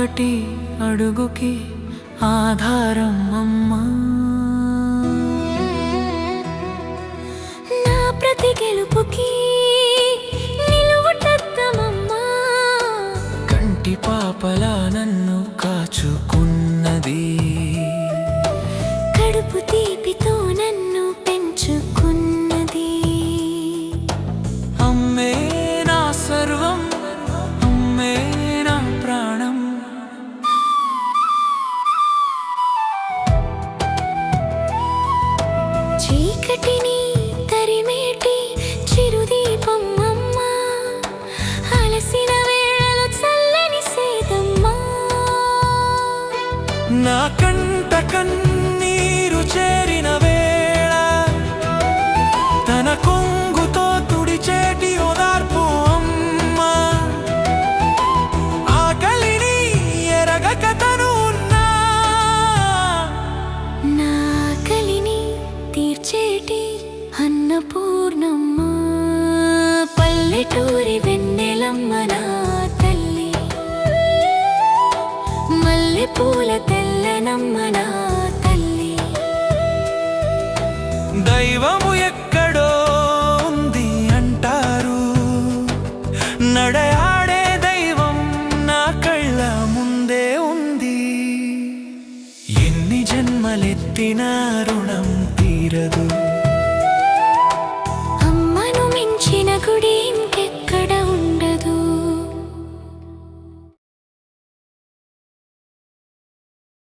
అడుగుకి ఆధారం అమ్మా. నా ప్రతి గెలుపుకి నిలువుటద్దమమ్మా కంటి పాపలా నన్ను కాచుకున్నది. చీకటిని తరిమేటి చిరుదీపం అమ్మా. అలసిన వేళలు చల్లని సేదమ్మా. నా కంట కన్నీరు చేరిన అన్నపూర్ణమ్మ పల్లెటూరి వెన్నెలమ్మ నా తల్లి. మల్లెపూల తెల్లనమ్మ నా తల్లి. దైవము ఎక్కడో ఉంది అంటారు. నడయాడే దైవం నా కళ్ళ ముందే ఉంది. ఎన్ని జన్మలెత్తిన రుణం తీరదు. 探り